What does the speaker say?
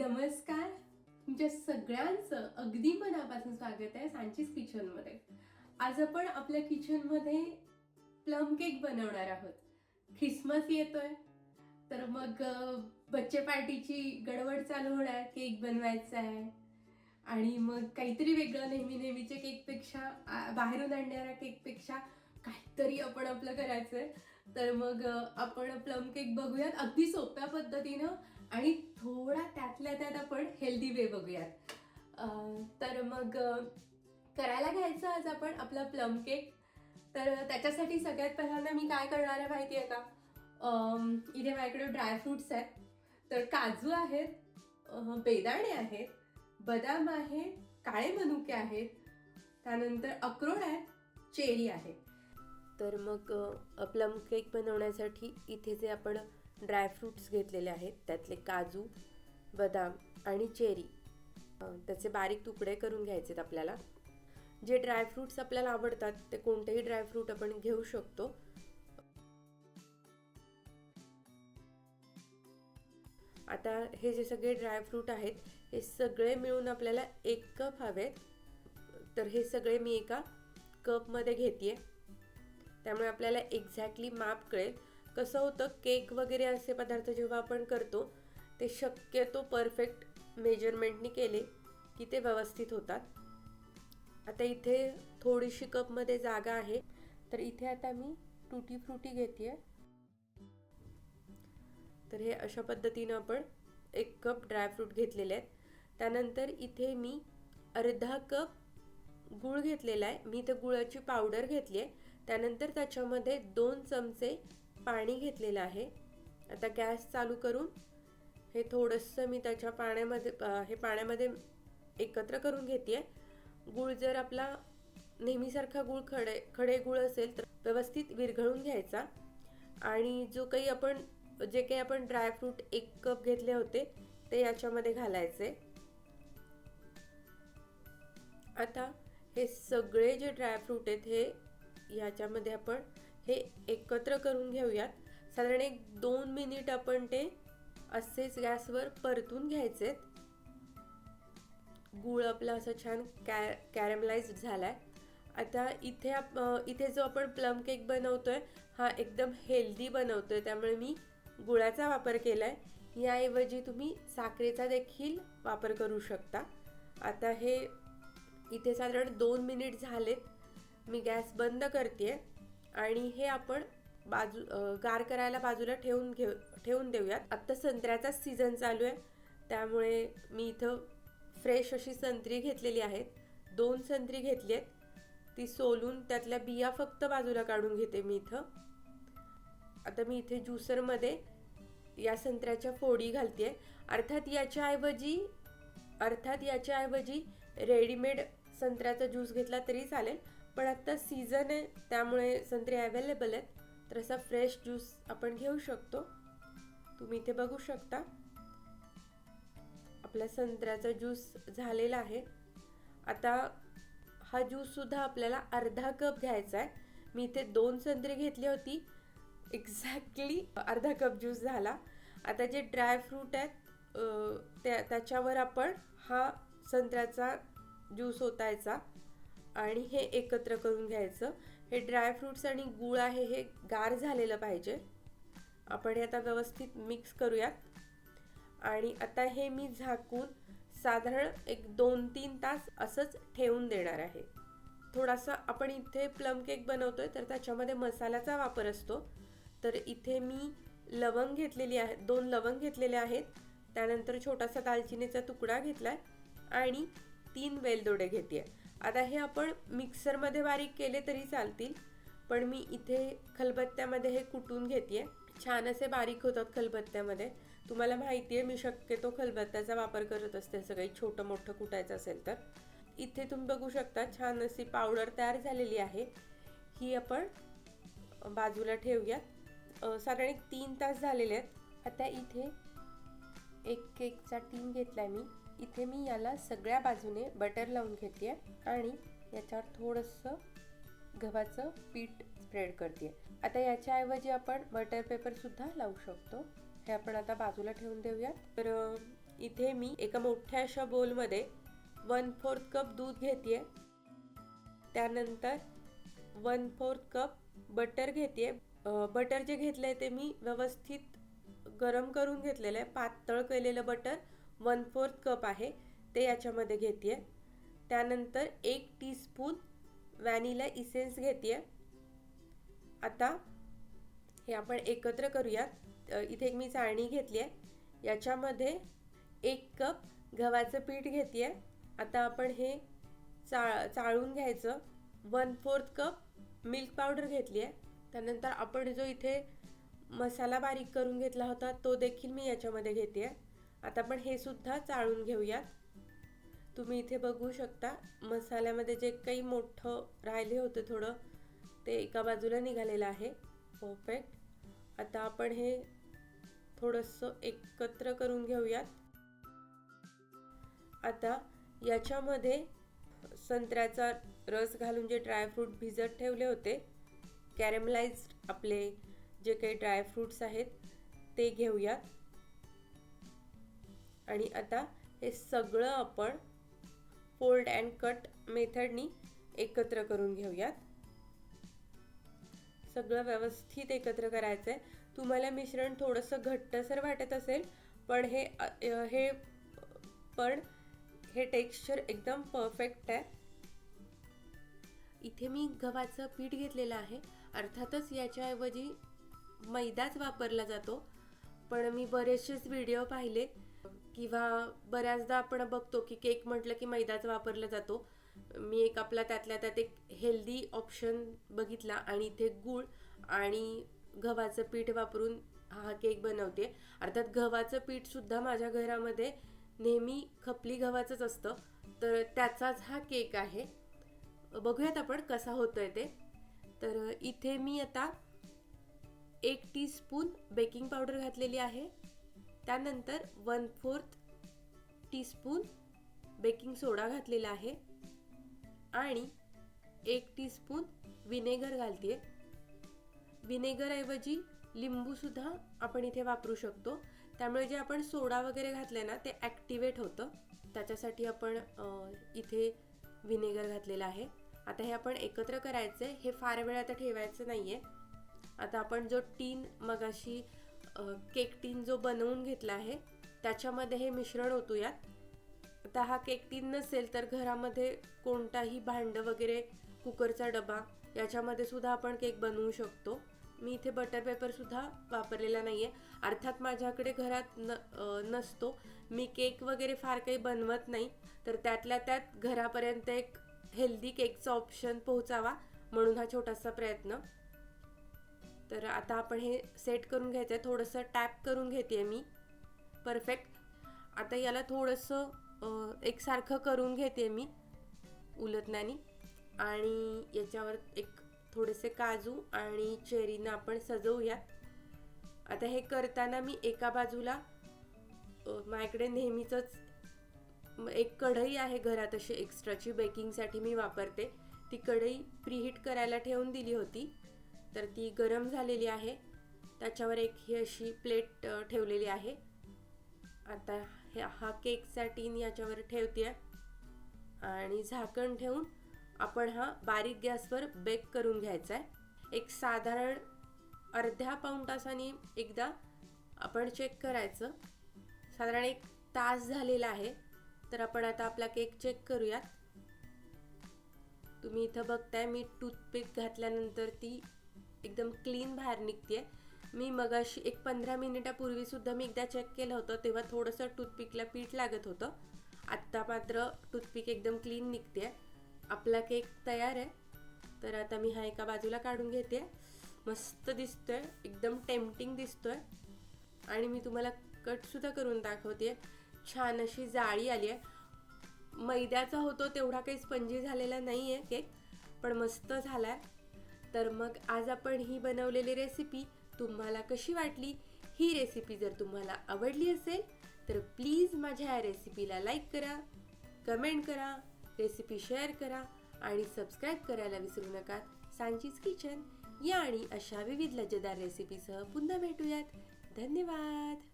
नमस्कार. तुमच्या सगळ्यांचं अगदी मनापासून स्वागत आहे सांचीस किचनमध्ये. आज आपण आपल्या किचनमध्ये प्लम केक बनवणार आहोत. ख्रिसमस येतोय. तर मग बच्चे पार्टीची गडबड चालू होणार केक बनवायचा आहे. आणि मग काहीतरी वेगळं नेहमी नेहमीच्या केकपेक्षा बाहेरून आणणाऱ्या केकपेक्षा काहीतरी आपण आपलं करायचंय. तर मग आपण प्लम केक बघूयात. अगदी सोप्या पद्धतीनं आणि थोडा त्यातल्या त्यात आपण हेल्दी वे बघूयात. तर मग करायला घ्यायचं आज आपण आपला प्लम केक तर त्याच्यासाठी सगळ्यात पहिल्यांदा मी काय करणार आहे माहिती आहे का? इथे माझ्याकडे ड्रायफ्रुट्स आहेत. तर काजू आहेत बेदाणे आहेत बदाम आहे काळे मनुके आहेत. त्यानंतर अक्रोड आहेत चेरी आहे. तर मग प्लम केक बनवण्यासाठी इथे जे आपण ड्रायफ्रूट्स घेतलेले आहेत त्यातले काजू बदाम आणि चेरी त्याचे बारीक तुकडे करून घ्यायचेत आपल्याला. जे ड्रायफ्रूट्स आपल्याला आवडतात ते कोणतेही ड्रायफ्रूट आपण घेऊ शकतो. आता हे जे सगळे ड्रायफ्रूट आहेत हे सगळे मिळून आपल्याला एक कप हवेत. तर हे सगळे मी एका कपमध्ये घेते आहे त्यामुळे आपल्याला एक्झॅक्टली माप कळेल. कसं होतं केक वगैरे असे पदार्थ जेव्हा आपण करतो ते शक्यतो परफेक्ट मेजरमेंटनी केले की ते व्यवस्थित होतात. आता इथे थोडीशी कपमध्ये जागा आहे. तर इथे आता मी टुटी फ्रुटी घेते तर हे अशा पद्धतीनं आपण एक कप ड्रायफ्रूट घेतलेले आहेत. त्यानंतर इथे मी अर्धा कप गूळ घेतलेला आहे. मी इथे गुळाची पावडर घेतली आहे. त्यानंतर त्याच्यामध्ये दोन चमचे पाणी घेतलेलं आहे. आता गॅस चालू करून हे थोडंसं मी त्याच्या पाण्यामध्ये हे पाण्यामध्ये एकत्र करून घेते गूळ जर आपला नेहमीसारखा गूळ खडे खडे गूळ असेल तर व्यवस्थित विरघळून घ्यायचा. आणि जो काही आपण जे काही आपण ड्रायफ्रूट एक कप घेतले होते ते याच्यामध्ये घालायचे. आता हे सगळे जे ड्रायफ्रूट आहेत हे याच्यामध्ये आपण हे एकत्र करून घेऊयात. साधारण एक दोन मिनिट आपण ते असेच गॅसवर परतून घ्यायचे गूळ आपला असं छान कॅ कॅरमलाइज झालाय. आता इथे आप इथे जो आपण प्लम केक बनवतोय हा एकदम हेल्दी बनवतोय. त्यामुळे मी गुळाचा वापर केलाय. याऐवजी तुम्ही साखरेचा देखील वापर करू शकता. आता हे इथे साधारण दोन मिनिट झालेत. मी गॅस बंद करते आणि हे आपण बाजू गार करायला बाजूला ठेवून घेऊ ठेवून देऊयात. आत्ता संत्र्याचा सीझन चालू आहे. त्यामुळे मी इथं फ्रेश अशी संत्री घेतलेली आहेत. दोन संत्री घेतली आहेत. ती सोलून त्यातल्या बिया फक्त बाजूला काढून घेते मी इथं. आता मी इथे ज्युसरमध्ये या संत्र्याच्या फोडी घालते अर्थात याच्याऐवजी अर्थात याच्याऐवजी रेडीमेड संत्र्याचा ज्यूस घेतला तरी चालेल. पण आत्ता सीझन आहे त्यामुळे संत्रे अवेलेबल आहेत. तर असा फ्रेश ज्यूस आपण घेऊ शकतो. तुम्ही इथे बघू शकता. आपला संत्र्याचा ज्यूस झालेला आहे. आता हा ज्यूससुद्धा आपल्याला अर्धा कप घ्यायचा आहे. मी इथे दोन संत्री घेतली होती. एक्झॅक्टली अर्धा कप ज्यूस झाला. आता जे ड्रायफ्रूट आहेत त्या त्याच्यावर आपण हा संत्र्याचा ज्यूस ओतायचा. आणि हे एकत्र करून घ्यायचं. हे ड्रायफ्रूट्स आणि गूळ आहे हे गार झालेलं पाहिजे. आपण हे आता व्यवस्थित मिक्स करूयात. आणि आता हे मी झाकून साधारण एक दोन तीन तास असंच ठेवून देणार आहे. थोडासा आपण इथे प्लम केक बनवतोय तर त्याच्यामध्ये मसाल्याचा वापर असतो. तर इथे मी लवंग घेतलेली आहे दोन लवंग घेतलेले आहेत. त्यानंतर छोटासा दालचिनीचा तुकडा घेतला आहे आणि तीन वेलदोडे घेते आहे आता हे आपण मिक्सरमध्ये बारीक केले तरी चालतील पण मी इथे खलबत्त्यामध्ये हे कुटून घेते छान असे बारीक होतात खलबत्त्यामध्ये. तुम्हाला माहिती आहे मी शक्यतो खलबत्त्याचा वापर करत असते सगळं छोटं मोठं कुटायचं असेल तर. इथे तुम्ही बघू शकता छान अशी पावडर तयार झालेली आहे. ही आपण बाजूला ठेवूयात. साधारण एक तीन तास झालेले आहेत. आता इथे एक केकचा टीन आहे मी. इथे मी याला सगळ्या बाजूने बटर लावून घेते आहे आणि याच्यावर थोडंसं गव्हाचं पीठ स्प्रेड करते आता याच्याऐवजी आपण बटर पेपरसुद्धा लावू शकतो. हे आपण आता बाजूला ठेवून देऊयात. तर इथे मी एका मोठ्या अशा बोलमध्ये वन फोर्थ कप दूध घेते त्यानंतर वन फोर्थ कप बटर घेते बटर जे घेतलं आहे ते मी व्यवस्थित गरम करून घेतलेलं आहे. पातळ केलेलं बटर वन फोर्थ कप आहे ते याच्यामध्ये घेते त्यानंतर एक टीस्पून व्हॅनिला इसेन्स घेते आता हे आपण एकत्र करूयात. इथे एक मी चाळणी घेतली आहे याच्यामध्ये एक कप गव्हाचं पीठ घेते आता आपण हे चा चाळून घ्यायचं. One fourth cup milk powder घेतली आहे त्यानंतर आपण जो इथे मसाला बारीक करून घेतला होता तो देखील मी याच्यामध्ये घेते आहे आता आपण हे सुद्धा चाळून घेऊयात. तुम्ही इथे बघू शकता मसाल्यामध्ये जे काही मोठं राहिले होते थोडं ते एका बाजूला निघालेलं आहे. परफेक्ट आता आपण हे थोडंसं एकत्र करून घेऊयात. आता याच्यामध्ये संत्र्याचा रस घालून जे ड्रायफ्रूट भिजत ठेवले होते कॅरेमलाइज्ड आपले जे काही ड्रायफ्रूट्स आहेत ते घेऊयात. आणि आता हे सगळं आपण फोल्ड अँड कट मेथडनी एकत्र करून घेऊयात. सगळं व्यवस्थित एकत्र करायचं आहे तुम्हाला मिश्रण थोडंसं घट्टसर वाटत असेल पण हे हे पण हे टेक्स्चर एकदम परफेक्ट आहे. इथे मी गव्हाचं पीठ घेतलेलं आहे. अर्थातच याच्याऐवजी मैदाच वापरला जातो. पण मी बरेचसेच व्हिडिओ पाहिले. किंवा बऱ्याचदा आपण बघतो की केक म्हटलं की मैदाच वापरला जातो. मी एक आपला त्यातल्या त्यात एक हेल्दी ऑप्शन बघितला आणि इथे गूळ आणि गव्हाचं पीठ वापरून हा केक बनवते. अर्थात गव्हाचं पीठसुद्धा माझ्या घरामध्ये नेहमी खपली गव्हाचंच असतं. तर त्याचाच हा केक आहे. बघूयात आपण कसा होतोय ते. तर इथे मी आता एक टीस्पून बेकिंग पावडर घातलेली आहे. त्यानंतर one fourth teaspoon baking soda घातलेला आहे. आणि एक टीस्पून विनेगर घालते विनेगरऐवजी लिंबूसुद्धा आपण इथे वापरू शकतो. त्यामुळे जे आपण सोडा वगैरे घातले ना ते ॲक्टिवेट होतं. त्याच्यासाठी आपण इथे विनेगर घातलेलं आहे. आता हे आपण एकत्र करायचं आहे हे फार वेळ आता ठेवायचं नाही आहे आता आपण जो टीन मगाशी केक टीन जो बनवून घेतला आहे त्याच्यामध्ये हे मिश्रण ओतूयात. आता हा केक टीन नसेल तर घरामध्ये कोणताही भांडं वगैरे कुकरचा डबा याच्यामध्ये सुद्धा आपण केक बनवू शकतो. मी इथे बटर पेपरसुद्धा वापरलेला नाही आहे अर्थात माझ्याकडे घरात न नसतो. मी केक वगैरे फार काही बनवत नाही. तर त्यातल्या त्यात घरापर्यंत एक हेल्दी केकचा ऑप्शन पोहोचावा म्हणून हा छोटासा प्रयत्न. तर आता आपण हे सेट करून घ्यायचं आहे थोडंसं टॅप करून घेते आहे मी. परफेक्ट आता याला थोडंसं एकसारखं करून घेते मी उलटण्याने आणि याच्यावर एक थोडेसे काजू आणि चेरीनं आपण सजवूयात. आता हे करताना मी एका बाजूला माझ्याकडे नेहमीचंच एक कढई आहे घरात अशी एक्स्ट्राची बेकिंगसाठी मी वापरते. ती कढई प्रीहीट करायला ठेवून दिली होती. तर ती गरम झालेली आहे. त्याच्यावर एक ही अशी प्लेट ठेवलेली आहे. आता हे हा केकचा टीन याच्यावर ठेवते आणि झाकण ठेवून आपण हा बारीक गॅसवर बेक करून घ्यायचा आहे एक साधारण अर्ध्या पाऊण तासाने एकदा आपण चेक करायचं. साधारण एक तास झालेला आहे. तर आपण आता आपला केक चेक करूयात. तुम्ही इथं बघताय मी टूथपिक घातल्यानंतर ती एकदम क्लीन बाहेर निघते मी मगाशी एक पंधरा मिनिटापूर्वीसुद्धा मी एकदा चेक केलं होतं तेव्हा थोडंसं टूथपिकला पीठ लागत होतं. आत्ता मात्र टूथपिक एकदम क्लीन निघते आपला केक तयार आहे. तर आता मी हा एका बाजूला काढून घेते मस्त दिसतोय. एकदम टेम्पटिंग दिसतोय. आणि मी तुम्हाला कटसुद्धा करून दाखवते छान अशी जाळी आली आहे मैद्याचा होतो तेवढा काही स्पंजी झालेला नाही आहे केक पण मस्त झाला आहे तर मग आज आपण ही बनवलेली रेसिपी तुम्हाला कशी वाटली? ही रेसिपी जर तुम्हाला आवडली असेल तर प्लीज माझ्या या रेसिपीला लाईक करा कमेंट करा रेसिपी शेअर करा आणि सबस्क्राईब करायला विसरू नका. सांचीज किचन या आणि अशा विविध लज्जदार रेसिपीसह पुन्हा भेटूयात. धन्यवाद!